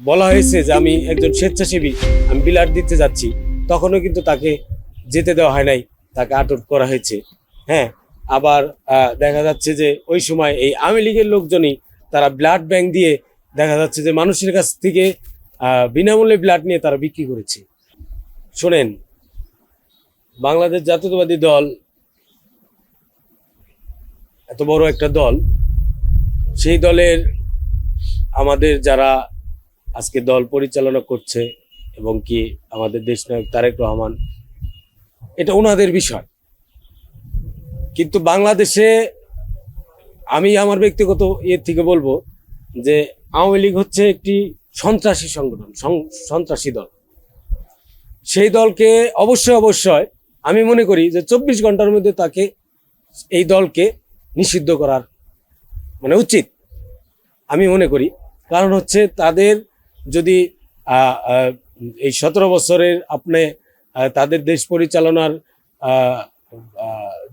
বলা হয়েছে যে আমি একজন স্বেচ্ছাসেবী, আমি বিলাট দিতে যাচ্ছি। তখনও কিন্তু তাকে যেতে দেওয়া হয় নাই, তাকে আটক করা হয়েছে। হ্যাঁ আবার দেখা যাচ্ছে যে ওই সময় এই আওয়ামী লীগের লোকজনই তারা ব্লাড ব্যাংক দিয়ে দেখা যাচ্ছে যে মানুষের কাছ থেকে বিনামূল্যে ব্লাড নিয়ে তারা বিক্রি করেছে। শোনেন, বাংলাদেশ জাতীয়তাবাদী দল এত বড় একটা দল, সেই দলের আমাদের যারা আজকে দল পরিচালনা করছে এবং কি আমাদের দেশ নায়ক তারেক রহমান, এটা ওনাদের বিষয়। কিন্তু বাংলাদেশে আমি আমার ব্যক্তিগত ইয়ে থেকে বলব যে আওয়ামী লীগ হচ্ছে একটি সন্ত্রাসী সংগঠন সন্ত্রাসী দল। সেই দলকে অবশ্যই অবশ্যই আমি মনে করি যে চব্বিশ ঘণ্টার মধ্যে তাকে এই দলকে নিষিদ্ধ করার মানে উচিত। আমি মনে করি, কারণ হচ্ছে তাদের যদি এই সতেরো বছরের আপনি তাদের দেশ পরিচালনার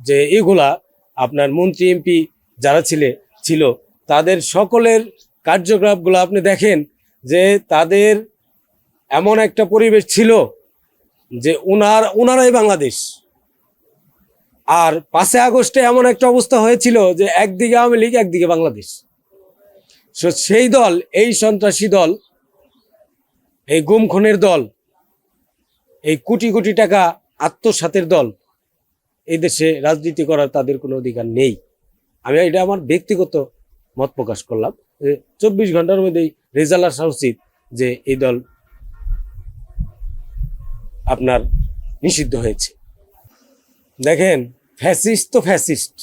যে এগুলা আপনার মন্ত্রী এমপি যারা ছিলে ছিল তাদের সকলের কার্যকলাপগুলো আপনি দেখেন যে তাদের এমন একটা পরিবেশ ছিল যে উনার উনারাই বাংলাদেশ। আর পাঁচে আগস্টে এমন একটা অবস্থা হয়েছিল যে একদিকে আওয়ামী লীগ একদিকে বাংলাদেশ। So, সেই দল এই সন্ত্রাসী দল এই গুম খুনের দল, এই কোটি কোটি টাকা আত্মসাতের দল, এই দেশে রাজনীতি করার তাদের কোনো অধিকার নেই। আমি এটা আমার ব্যক্তিগত মত প্রকাশ করলাম। যে চব্বিশ ঘণ্টার মধ্যেই রেজাল্ট আসা উচিত যে এই দল আপনার নিষিদ্ধ হয়েছে। দেখেন, ফ্যাসিস্ট তো ফ্যাসিস্ট,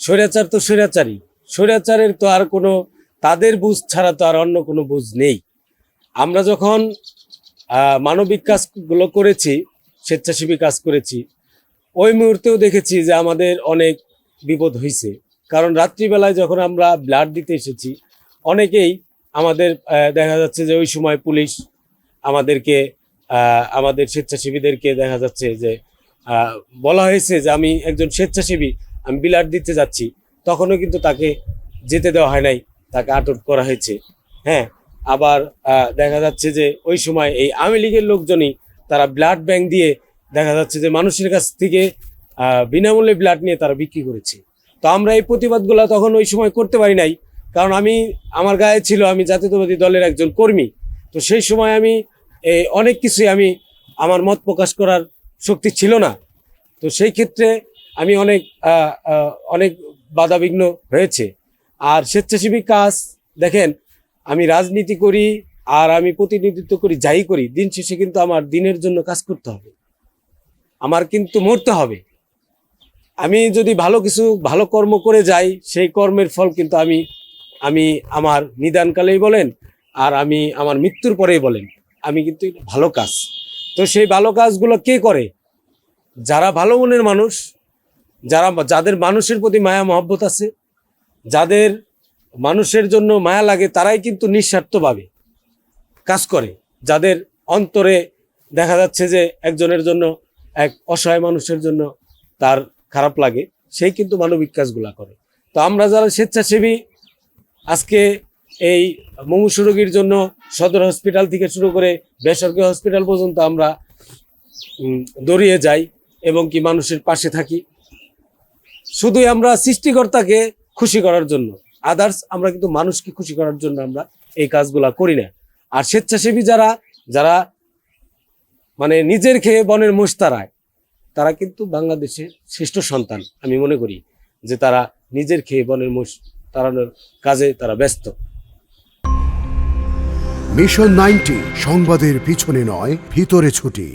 স্বৈরাচার তো স্বৈরাচারী, স্বৈরাচারের তো আর কোনো তাদের বুঝ ছাড়া তো আর অন্য কোনো বুঝ নেই। আমরা যখন মানবিক কাজগুলো করেছি, স্বেচ্ছাসেবী কাজ করেছি, ওই মুহূর্তেও দেখেছি যে আমাদের অনেক বিপদ হয়েছে কারণ রাত্রিবেলায় যখন আমরা ব্লাড দিতে এসেছি, অনেকেই আমাদের দেখা যাচ্ছে যে ওই সময় পুলিশ আমাদেরকে আমাদের স্বেচ্ছাসেবীদেরকে দেখা যাচ্ছে যে বলা হয়েছে যে আমি একজন স্বেচ্ছাসেবী, আমি ব্লাড দিতে যাচ্ছি। তখনও কিন্তু তাকে যেতে দেওয়া হয় নাই, তাকে আটক করা হয়েছে। হ্যাঁ আবার দেখা যাচ্ছে যে ওই সময় এই আওয়ামী লীগের লোকজনই তারা ব্লাড ব্যাংক দিয়ে দেখা যাচ্ছে যে মানুষের কাছ থেকে বিনামূল্যে ব্লাড নিয়ে তারা বিক্রি করেছে। তো আমরা এই প্রতিবাদগুলো তখন ওই সময় করতে পারি নাই, কারণ আমি, আমার গায়ে ছিল আমি জাতীয়তাবাদী দলের একজন কর্মী। তো সেই সময় আমি এই অনেক কিছুই আমি আমার মত প্রকাশ করার শক্তি ছিল না। তো সেই ক্ষেত্রে আমি অনেক অনেক বাধাবিঘ্ন হয়েছে। আর স্বেচ্ছাসেবী কাজ, দেখেন আমি রাজনীতি করি আর আমি প্রতিনিধিত্ব করি, যাই করি, দিন শেষে কিন্তু আমার দিনের জন্য কাজ করতে হবে। আমার কিন্তু মরতে হবে। আমি যদি ভালো কিছু, ভালো কর্ম করে যাই, সেই কর্মের ফল কিন্তু আমি আমি আমার নিদানকালেই বলেন আর আমি আমার মৃত্যুর পরেই বলেন, আমি কিন্তু ভালো কাজ। তো সেই ভালো কাজগুলো কে করে? যারা ভালো মনের মানুষ, যারা, যাদের মানুষের প্রতি মায়া, মহব্বত আছে, যাদের মানুষের জন্য মায়া লাগে, তারাই কিন্তু নিঃস্বার্থভাবে কাজ করে। যাদের অন্তরে দেখা যাচ্ছে যে একজনের জন্য, এক অসহায় মানুষের জন্য তার খারাপ লাগে, সেই কিন্তু মানবিক কাজগুলা করে। তো আমরা যারা স্বেচ্ছাসেবী, আজকে এই মুমূর্ষু রোগীর জন্য সদর হসপিটাল থেকে শুরু করে বেসরকারি হসপিটাল পর্যন্ত আমরা দৌড়িয়ে যাই এবং কি মানুষের পাশে থাকি। শুধুই আমরা সৃষ্টিকর্তাকে খুশি করার জন্য। আদার্স আমরা কিন্তু মানুষকে খুশি করার জন্য আমরা এই কাজগুলা করি না। আর স্বেচ্ছাসেবী যারা যারা মানে নিজের খেয়ে বনের মোষ তাড়ায় তারা কিন্তু বাংলাদেশের শ্রেষ্ঠ সন্তান, আমি মনে করি, যে তারা নিজের খেয়ে বনের মোষ তাড়ানোর কাজে তারা ব্যস্ত। মিশন নাইনটি সংবাদের পিছনে নয়, ভিতরে ছুটি।